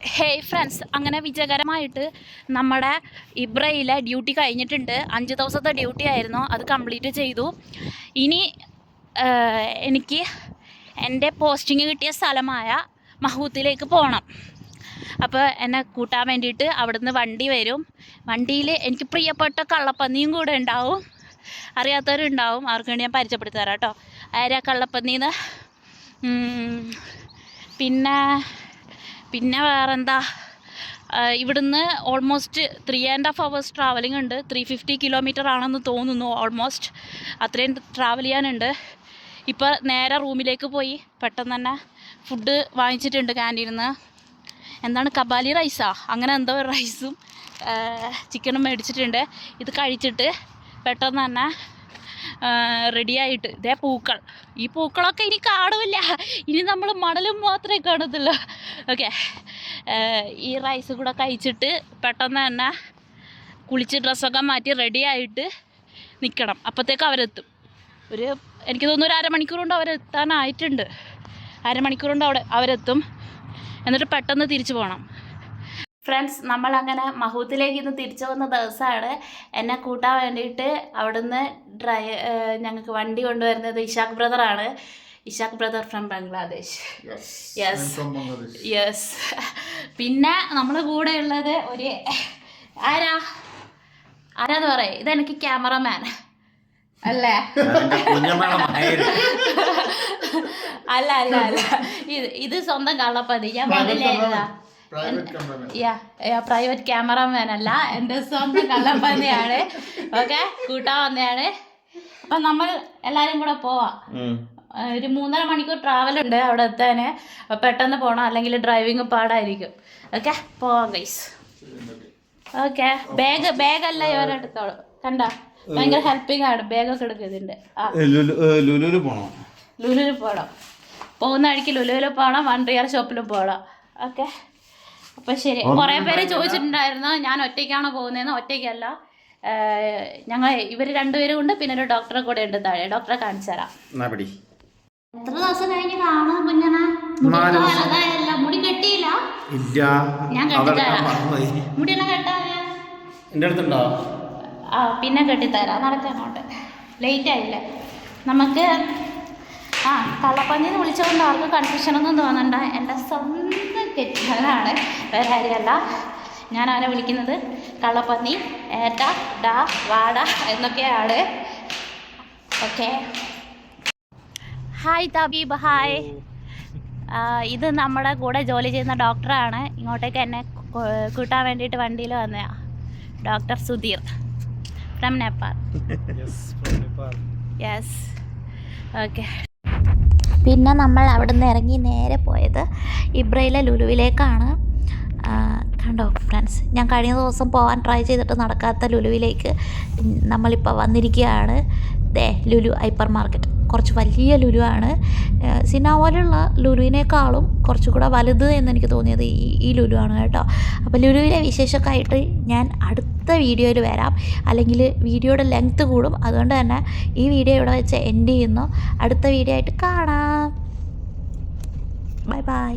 Hey friends അങ്ങനെ വിജയകരമായിട്ട് നമ്മുടെ ഇബ്രയിലെ duty കഴിഞ്ഞിട്ടുണ്ട്. അഞ്ച് ദിവസത്തെ ഡ്യൂട്ടി ആയിരുന്നു. അത് കംപ്ലീറ്റ് ചെയ്തു. ഇനി എനിക്ക് എന്റെ പോസ്റ്റിംഗ് കിട്ടിയ സ്ഥലമായ മഹൂത്തിലേക്ക് പോകണം അപ്പോൾ എന്നെ കൂട്ടാൻ വേണ്ടിയിട്ട് അവിടുന്ന് വണ്ടി വരും. വണ്ടിയിൽ എനിക്ക് പ്രിയപ്പെട്ട കള്ളപ്പന്നിയും കൂടെ ഉണ്ടാവും. അറിയാത്തവരുണ്ടാവും. അവർക്ക് വേണ്ടി ഞാൻ പരിചയപ്പെടുത്തി തരാം കേട്ടോ. ആരാ കള്ളപ്പന്നിന്ന്? പിന്നെ പിന്നെ വേറെന്താ? ഇവിടുന്ന് almost three and half hours travelling ഉണ്ട്. ത്രീ ഫിഫ്റ്റി കിലോമീറ്റർ ആണെന്ന് തോന്നുന്നു ഓൾമോസ്റ്റ് അത്രയും ട്രാവൽ ചെയ്യാനുണ്ട്. ഇപ്പോൾ നേരെ റൂമിലേക്ക് പോയി. പെട്ടെന്ന് തന്നെ ഫുഡ് വാങ്ങിച്ചിട്ടുണ്ട് ക്യാന്റീനിൽ നിന്ന് എന്താണ്? കബാലി റൈസാ അങ്ങനെ എന്തോ റൈസും ചിക്കനും മേടിച്ചിട്ടുണ്ട്. ഇത് കഴിച്ചിട്ട് പെട്ടെന്ന് തന്നെ റെഡിയായിട്ട് ഇതേ പൂക്കൾ. ഈ പൂക്കളൊക്കെ ഇനി കാണില്ല ഇനി നമ്മൾ മണലും മാത്രമേ കാണത്തുള്ളൂ. ഓക്കെ ഈ റൈസ് കൂടെ കഴിച്ചിട്ട് പെട്ടെന്ന് തന്നെ കുളിച്ച് ഡ്രസ്സൊക്കെ മാറ്റി റെഡിയായിട്ട് നിൽക്കണം അപ്പോഴത്തേക്ക് അവരെത്തും. ഒരു എനിക്ക് തോന്നുന്നു ഒരു അരമണിക്കൂർ കൊണ്ട് അവരെത്താനായിട്ടുണ്ട്. അരമണിക്കൂർ കൊണ്ട് അവിടെ അവരെത്തും. എന്നിട്ട് പെട്ടെന്ന് തിരിച്ചു പോകണം ഫ്രണ്ട്സ് നമ്മൾ അങ്ങനെ മഹൂത്തിലേക്ക് ഇന്ന് തിരിച്ചു വന്ന ദിവസമാണ്. എന്നെ കൂട്ടാൻ വേണ്ടിയിട്ട് അവിടുന്ന് ഡ്രൈ ഞങ്ങൾക്ക് വണ്ടി കൊണ്ടുവരുന്നത് Ishaq ബ്രദറാണ് Ishaq brother from Bangladesh. Yes yes പിന്നെ നമ്മളെ കൂടെ ഉള്ളത് ഒരു ആരാ? ആരാന്ന് പറയാ. ഇതെനിക്ക് ക്യാമറമാൻ. അല്ലേ? അല്ല അല്ല അല്ല. ഇത് ഇത് സ്വന്തം കള്ളപ്പതി. ഞാൻ പറഞ്ഞില്ലായിരുന്നാ യാ പ്രൈവറ്റ് ക്യാമറമാൻ അല്ല. എന്റെ സ്വന്തം കള്ളപ്പന്നിയാണ് ഓക്കെ കൂട്ടാൻ വന്നതാണ് അപ്പൊ നമ്മൾ എല്ലാരും കൂടെ പോവാം. ഒരു മൂന്നര മണിക്കൂർ ട്രാവൽ ഉണ്ട് അവിടെ എത്താന്. പെട്ടെന്ന് പോകണം അല്ലെങ്കിൽ ഡ്രൈവിംഗ് പാടായിരിക്കും. ഓക്കെ പോവാം ഗൈസ് ഓക്കെ ബാഗ് ബാഗ് ബാഗല്ല ഇവരെടുത്തോളൂ കണ്ട? ഭയങ്കര ഹെൽപ്പിംഗ് ആണ്. ബാഗൊക്കെ എടുക്കും ഇതിന്റെ ലുലു പോണം. ലുലു പോകണം പോകുന്ന വഴിക്ക് ലുലുവിൽ പോകണം വൺ റിയർ ഷോപ്പിലും പോകണം ഓക്കെ. അപ്പം ശരി. കുറെ പേര് ചോദിച്ചിട്ടുണ്ടായിരുന്നു? ഞാൻ ഒറ്റയ്ക്കാണോ പോകുന്നതെന്ന്? ഒറ്റയ്ക്കല്ല. ഞങ്ങൾ ഇവർ രണ്ടുപേരും ഉണ്ട്. പിന്നെ ഒരു ഡോക്ടറെ കൂടെ ഉണ്ട് താഴെ. ഡോക്ടറെ കാണിച്ചു തരാം. എത്ര ദിവസം കഴിഞ്ഞ് കുഞ്ഞനാ നാല് മുടി കെട്ടിയില്ല? ഇല്ല. ഞാൻ അതെടുക്കാൻ കെട്ടിത്തരാം മറന്നുപോയി. മുടിയെല്ലാം കെട്ടാതെ എന്റെ അടുത്തുണ്ടോ? ആ പിന്നെ കെട്ടിത്തരാം. നടക്കാനോട്ട് ലേറ്റ് ആയില്ല? നമുക്ക് ആ കള്ളപ്പന്നിന്ന് വിളിച്ചുകൊണ്ട് ആർക്കും കൺഫ്യൂഷനൊന്നും തോന്നണ്ട. എന്റെ സ്വന്തം തെറ്റുകളാണ് വേറെ കാര്യമല്ല. ഞാൻ അവനെ വിളിക്കുന്നത് കള്ളപ്പന്നി ഏട്ട ഡാ വാട എന്നൊക്കെയാണ്. ഓക്കെ. ഹായ് തബീബ്. ഹായ് ഇത് നമ്മുടെ കൂടെ ജോലി ചെയ്യുന്ന ഡോക്ടറാണ്. ഇങ്ങോട്ടേക്ക് എന്നെ കൂട്ടാൻ വേണ്ടിയിട്ട് വണ്ടിയിൽ വന്ന doctor Sudheer. From Nepal yes okay പിന്നെ നമ്മൾ അവിടെ നിന്ന് ഇറങ്ങി നേരെ പോയത് ഇബ്രയിലെ ലുലുവിലേക്കാണ്. കണ്ടോ ഫ്രണ്ട്സ് ഞാൻ കഴിഞ്ഞ ദിവസം പോകാൻ ട്രൈ ചെയ്തിട്ട് നടക്കാത്ത ലുലുവിലേക്ക് നമ്മളിപ്പോൾ വന്നിരിക്കുകയാണ്. ദേ ലുലു ഹൈപ്പർ മാർക്കറ്റ് കുറച്ച് വലിയ ലുലു ആണ് സിനാമോലുള്ള ലുലുവിനേക്കാളും കുറച്ചുകൂടെ വലുത് എന്നെനിക്ക് തോന്നിയത് ഈ ഈ ലുലു ആണ് കേട്ടോ. അപ്പോൾ ലുലുവിലെ വിശേഷമൊക്കെ ആയിട്ട് ഞാൻ അടുത്ത വീഡിയോയിൽ വരാം. അല്ലെങ്കിൽ വീഡിയോയുടെ ലെങ്ത്ത് കൂടും. അതുകൊണ്ട് തന്നെ ഈ വീഡിയോ ഇവിടെ വെച്ച് എൻഡ് ചെയ്യുന്നു. അടുത്ത വീഡിയോ ആയിട്ട് കാണാം. Bye bye